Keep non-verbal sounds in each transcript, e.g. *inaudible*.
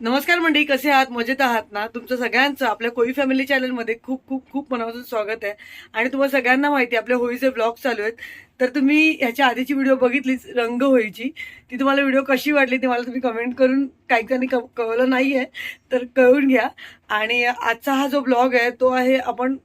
नमस्कार मंडळी कसे आहात? मजेत आहात ना? तुमचं सगळ्यांचं आपल्या कोळी फॅमिली चॅनलमध्ये खूप खूप खूप मनापासून स्वागत आहे. आणि तुम्हाला सगळ्यांना माहिती आहे आपल्या होळीचे ब्लॉग चालू आहेत. तर तुम्ही ह्याच्या आधीची व्हिडिओ बघितलीच रंग होळीची. ती तुम्हाला व्हिडिओ कशी वाटली ती मला तुम्ही कमेंट करून काही काही क- कळवलं नाही आहे तर कळून घ्या. आणि आजचा हा जो ब्लॉग आहे तो आहे आपण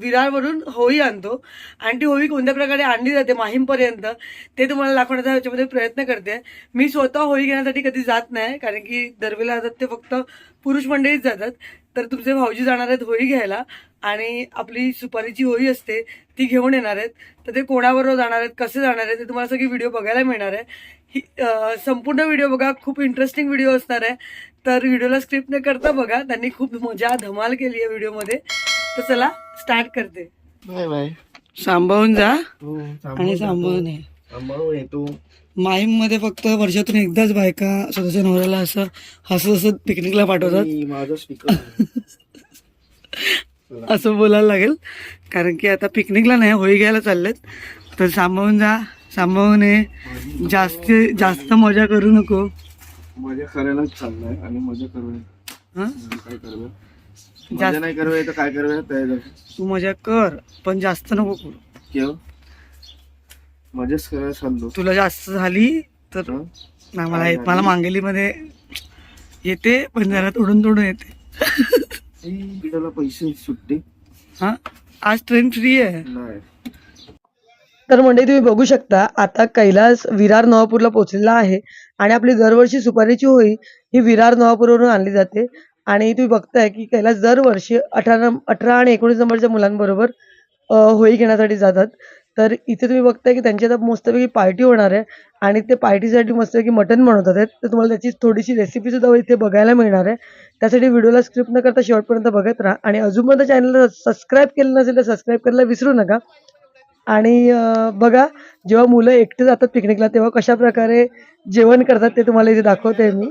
विरारवरून होळी आणतो. आणि ती होळी कोणत्या प्रकारे आणली जाते माहीमपर्यंत ते तुम्हाला दाखवण्याचा याच्यामध्ये प्रयत्न करते. मी स्वतः होळी घेण्यासाठी कधी जात नाही कारण की दरवेळेला जातात ते फक्त पुरुष मंडळीच जातात. तर तुमचे भाऊजी जाणार आहेत होळी घ्यायला आणि आपली सुपारीची होळी असते ती घेऊन येणार आहेत. तर ते कोणाबरोबर जाणार आहेत कसे जाणार आहेत ते तुम्हाला सगळी व्हिडिओ बघायला मिळणार आहे. ही संपूर्ण व्हिडिओ बघा खूप इंटरेस्टिंग व्हिडिओ असणार आहे. तर व्हिडिओला स्क्रिप्ट न करता बघा त्यांनी खूप मजा धमाल केली आहे व्हिडिओमध्ये. तर चला स्टार्ट करते. Bye bye. सांभाळून जा हो आणि सांभाळून ये. सांभाळून येतो. माहीममध्ये फक्त वर्षातून एकदाच बायका स्वतःच्या नवऱ्याला असं हसत हसत पिकनिकला पाठवतात. मी माझा स्पीकर *laughs* असं बोलायला लागेल. कारण की आता पिकनिकला नाही होळी घ्यायला चाललेत. तर सांभाळून जा सांभाळून ये. जास्त जास्त मजा करू नको. मजा करायलाच चाललाय आणि मजा करूया हं? काय जास्त- नाही तर काय तयार तू मजा कर पण जास्त नको करू. केव मजाच करायला चाललो तुला जास्त झाली तर हं? नाही मला येत मला मांगेलीमध्ये येते पण जरा तोडून तोडून येते. पिठाला पैसे सुट्टे? हा? आज ट्रेन फ्री आहे. नाही. तर मंडळी तुम्ही बघू शकता आता कैलास विरार नवापूरला पोहोचलेला आहे आणि आपली दरवर्षी सुपारीची होळी ही विरार नवापूरवरून आणली जाते. आणि तुम्ही बघताय की कैलास दरवर्षी अठरा अठरा आणि एकोणीस नंबरच्या मुलांबरोबर होळी घेण्यासाठी जातात. तर इथे तुम्ही बघताय की त्यांची आता मस्तपैकी पार्टी होणार आहे आणि ते पार्टीसाठी मस्तपैकी मटण बनवतात आहेत. तर तुम्हाला त्याची थोडीशी रेसिपी सुद्धा इथे बघायला मिळणार आहे. त्यासाठी व्हिडिओला स्क्रिप्ट न करता शेवटपर्यंत बघत राहा. आणि अजूनपर्यंत चॅनलला सबस्क्राईब केलं नसेल तर सबस्क्राईब करायला विसरू नका. आणि बघा जेव्हा मुलं एकटे जातात पिकनिकला तेव्हा कशा प्रकारे जेवण करतात ते तुम्हाला इथे दाखवते मी.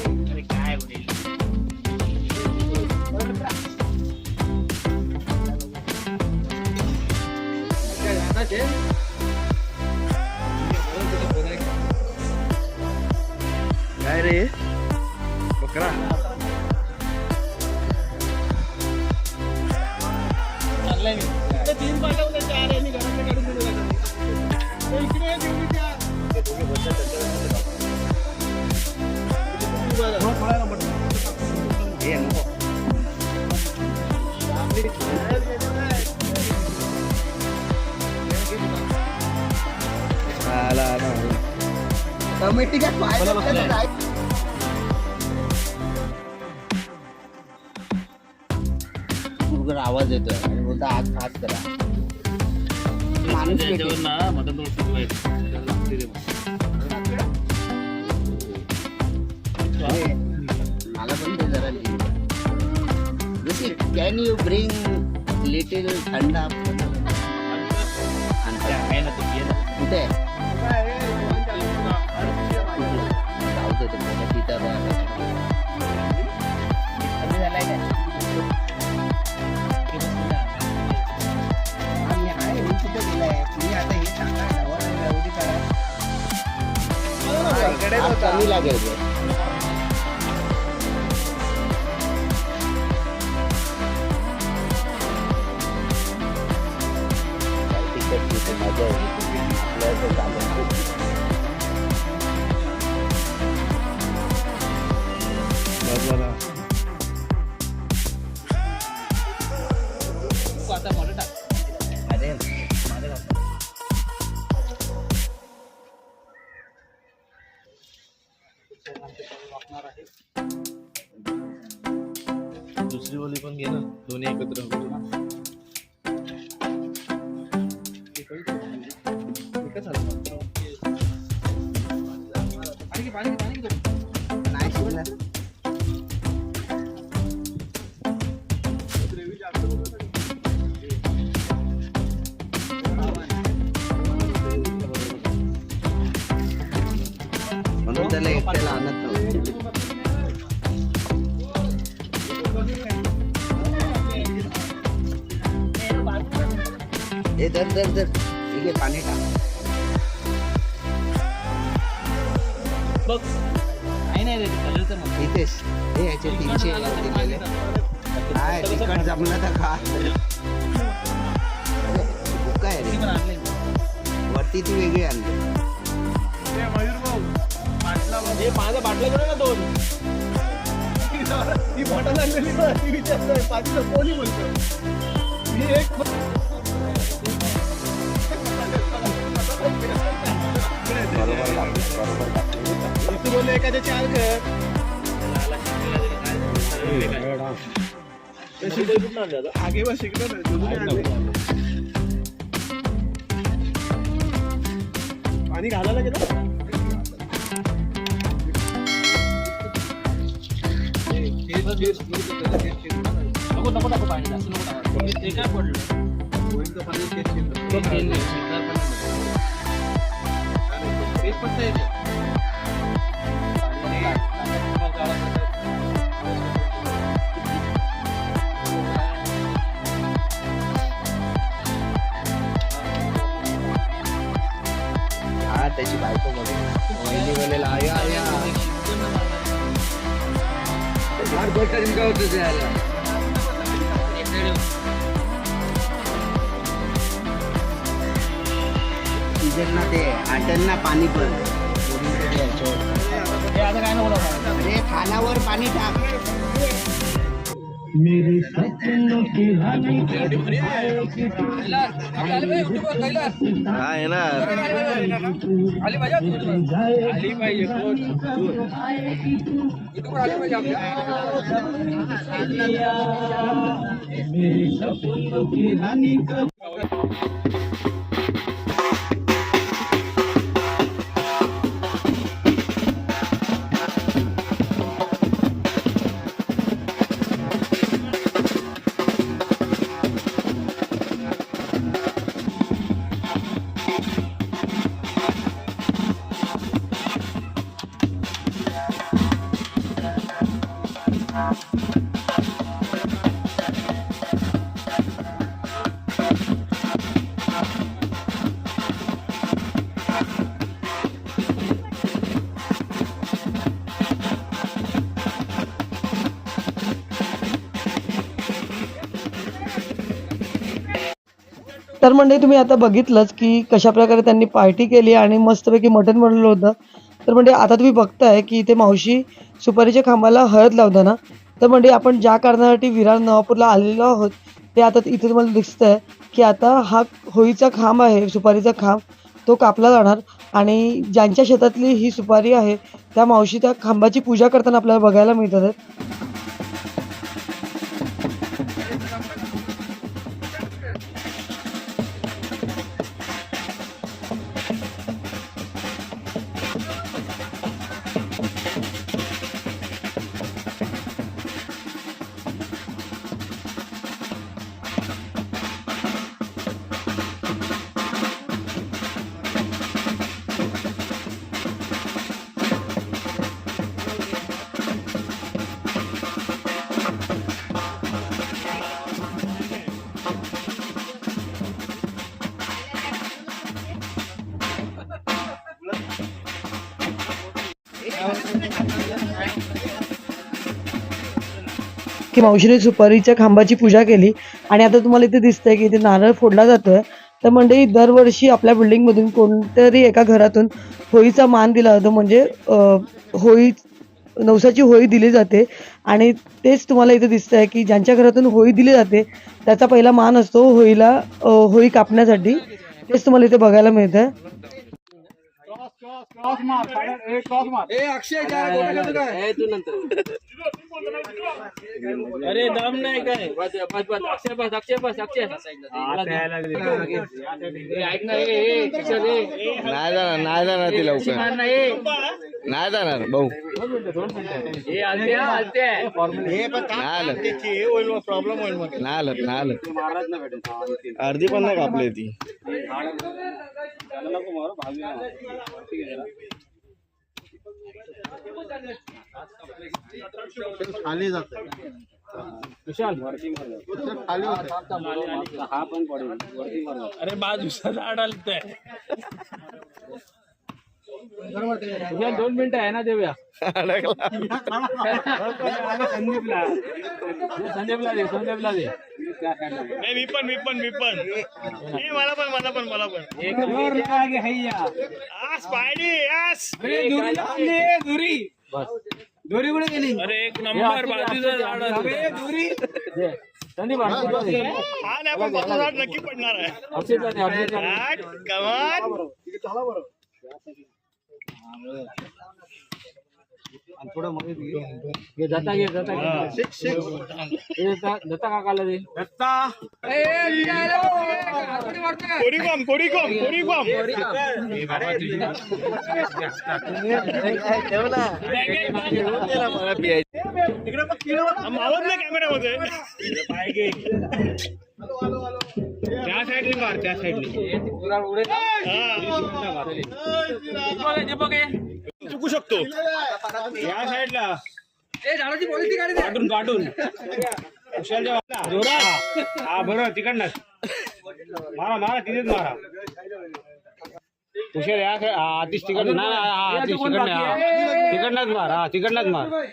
मुलगा आवाज येतोय. आणि बोलता आज खास करा. माणूस मला पण ते जरा कॅन यू ब्रिंग लिटिल थंडा कुठे? आज कमी लागेल दुसरी पण घे ना. दोन्ही एकत्र म्हणून त्याला एकट्याला आणत हे धर धर धर. ठीक आहे पाणी टाक. इथेच हे याचे तीनशे याचे दिलेले काय तिकट जमलं तर खा. काय रे. वरती ती वेगळी आणली. माझा बाटला घेऊन ना दोन? ती बॉटल आणलेली विचारतोय कोणी बोलतो मी एक तू बोलले एखाद्या चार कर आगे बस शिकलो पाणी घालायला गेलो नको नको नको पाणी जास्त नको टाका. ते काय पडलं पाणी तेच पडतं येते त्याची बायको वहिनी बोलेला आया का होतं सीजनला ते आटलना पाणी पण याच्यावर. आता काय नको टाका. अरे खानावर पाणी टाक हा येणार आली पाहिजे कोण? तर म्हणजे तुम्ही आता बघितलंच की कशा प्रकारे त्यांनी पार्टी केली आणि मस्तपैकी मटण बनवलं होतं. तर म्हणजे आता तुम्ही बघताय की इथे मावशी सुपारीच्या खांबाला हळद लावताना तर म्हणजे आपण ज्या कारणासाठी विरार नवापूरला आलेलो आहोत ते आता इथे तुम्हाला दिसतंय की आता हा होळीचा खांब आहे सुपारीचा खांब तो कापला जाणार आणि ज्यांच्या शेतातली ही सुपारी आहे त्या मावशी त्या खांबाची पूजा करताना आपल्याला बघायला मिळतात. की मावशीने सुपारीच्या खांबाची पूजा केली आणि आता तुम्हाला इथे दिसतंय की इथे नारळ फोडला जातोय. तर मंडळी दरवर्षी आपल्या बिल्डिंगमधून कोणतरी एका घरातून होळीचा मान दिला जातो. म्हणजे होळी नवसाची होळी दिली जाते. आणि तेच तुम्हाला इथे दिसतंय की ज्यांच्या घरातून होळी दिली जाते त्याचा पहिला मान असतो होळीला होळी कापण्यासाठी. तेच तुम्हाला इथे बघायला मिळतंय अरे दम नाही काय? बस बस बस अक्षय बस अक्षय बस अक्षय. ऐक ना. नाही जाणार नाही जाणार ती लवकर. नाही जाणार भाऊ. हा. नाही आलं. नाही आलं नाही आलं. अर्धी पण नाही कापली ती. अरे बाजूचा झाड आलत दोन मिनिटं आहे ना देऊया. अडकला. संदीपला. संदीपला दे संदीपला दे. मी पण मी पण मी पण. ए, मला पण मला पण मला पण. आस पायडी आस. अरे दुरी लागली दुरी. दुरी कुठे गेली? अरे एक नंबर बाजूचं झाड हा नाही पण झाड नक्की पडणार आहे. अक्षयला दे अक्षयला दे. आठ, कमान घे जाता घे जाता घे ए, जाता दत्ता काकाला दे कोरी बॉम्ब कोरी बॉम्ब कोरी बॉम्ब मला पियायची मावत नाही कॅमेऱ्यामध्ये त्या साईडने मार त्या साईडने चुकू शकतो. या साईडला. काढून काढून. जोरात. हा बरोबर तिकडनंच. मारा मारा तिथेच मारा. कुशल या हा आतिश तिकडनं ना हा आतिश तिकडनं हा. तिकडनंच मार हा तिकडनंच मार.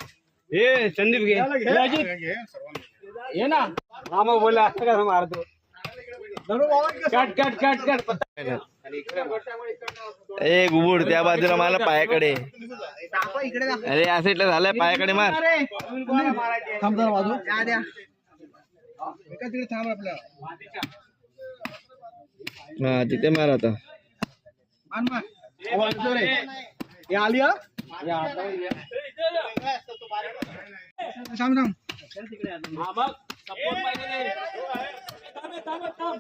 ए संदीप घे. हे ये ना. हा मग बोला असं कसं मारतो. Cut cut cut cut. ए गुबुड त्या बाजूला मला पायाकडे. अरे या साईडला झालाय पायाकडे मार. हा तिथे मार आता. हा? मग सपोर्ट पाहिजे थांब, थांब, थांब.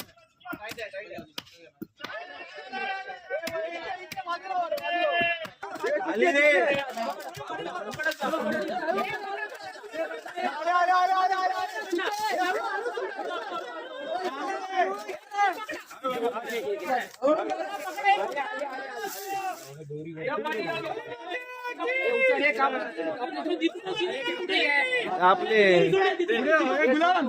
आपले झालं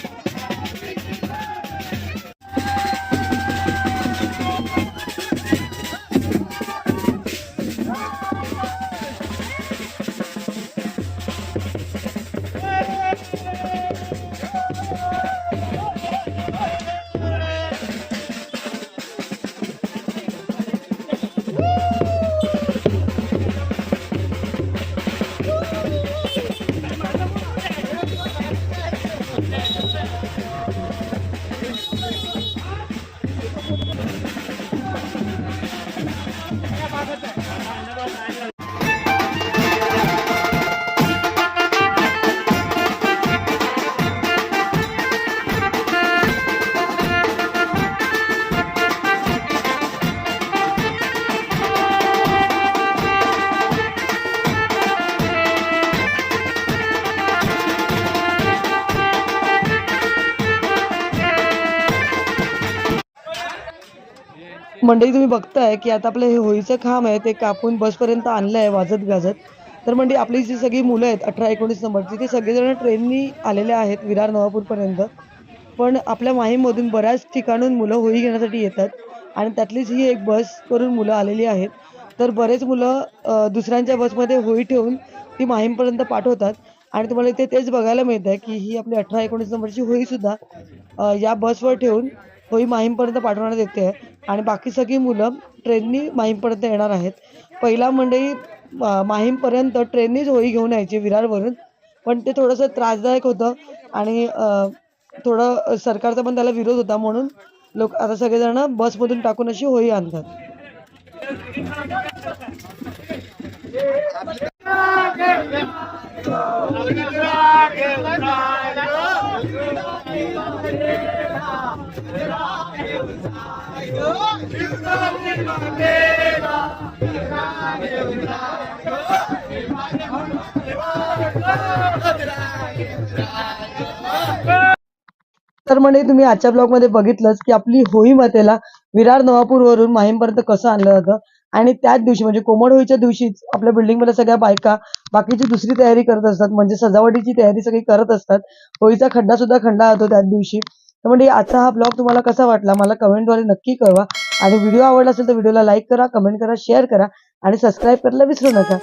मंडळी तुम्ही बघताय की आता आपलं हे होळीचं खांब आहे ते कापून बसपर्यंत आणलं आहे वाजत गाजत. तर म्हणजे आपली जी सगळी मुलं आहेत अठरा एकोणीस नंबरची ते सगळेजण ट्रेननी आलेले आहेत विरार नवापूरपर्यंत. पण आपल्या माहीममधून बऱ्याच ठिकाणून मुलं होळी घेण्यासाठी येतात आणि त्यातलीच ही एक बस करून मुलं आलेली आहेत. तर बरेच मुलं दुसऱ्यांच्या बसमध्ये होळी ठेवून ती माहीमपर्यंत पाठवतात. आणि तुम्हाला इथे तेच बघायला मिळतं आहे की ही आपली अठरा एकोणीस नंबरची होळी सुद्धा या बसवर ठेवून होळी माहीमपर्यंत पाठवण्यात येते आहे आणि बाकी सगळी मुलं ट्रेननी माहीमपर्यंत येणार आहेत. पहिला मंडळी माहीमपर्यंत ट्रेननीच होळी घेऊन यायची विरारवरून. पण ते थोडंसं त्रासदायक होतं आणि थोडं सरकारचा पण त्याला विरोध होता म्हणून लोक आता सगळेजण बसमधून टाकून अशी होळी आणतात. तर म्हणजे तुम्ही आजच्या ब्लॉगमध्ये बघितलंच की आपली होळी मातेला विरार नवापूरवरून माहीमपर्यंत कसं आणलं जातं. आणि त्याच दिवशी म्हणजे कोमड होळीच्या दिवशीच आपल्या बिल्डिंगमध्ये सगळ्या बायका बाकीची दुसरी तयारी करत असतात. म्हणजे सजावटीची तयारी सगळी करत असतात. होळीचा खड्डा सुद्धा खंडा होतो त्याच दिवशी. तर म्हणजे आजचा हा ब्लॉग तुम्हाला कसा वाटला? मला कमेंटद्वारे नक्की कळवा. आणि व्हिडिओ आवडला असेल तर व्हिडिओला लाईक करा कमेंट करा शेअर करा. आणि सबस्क्राईब करायला विसरू नका.